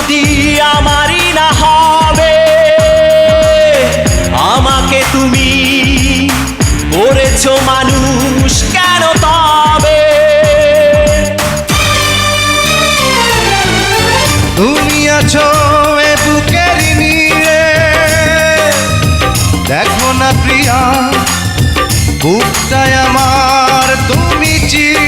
যদি আমারই না হবে, আমাকে তুমি করেছ মানুষ কেন তবে? তুমি আছো এ দেখো না প্রিয়া, বুকটায় আমার তুমি চির।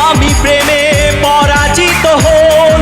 আমি প্রেমে পরাজিত হল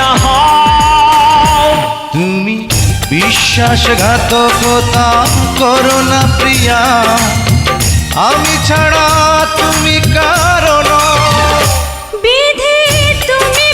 না হও তুমি বিশ্বাসঘাতকতা করো না প্রিয়া। আমি ছাড়া তুমি কারণ। বিধি তুমি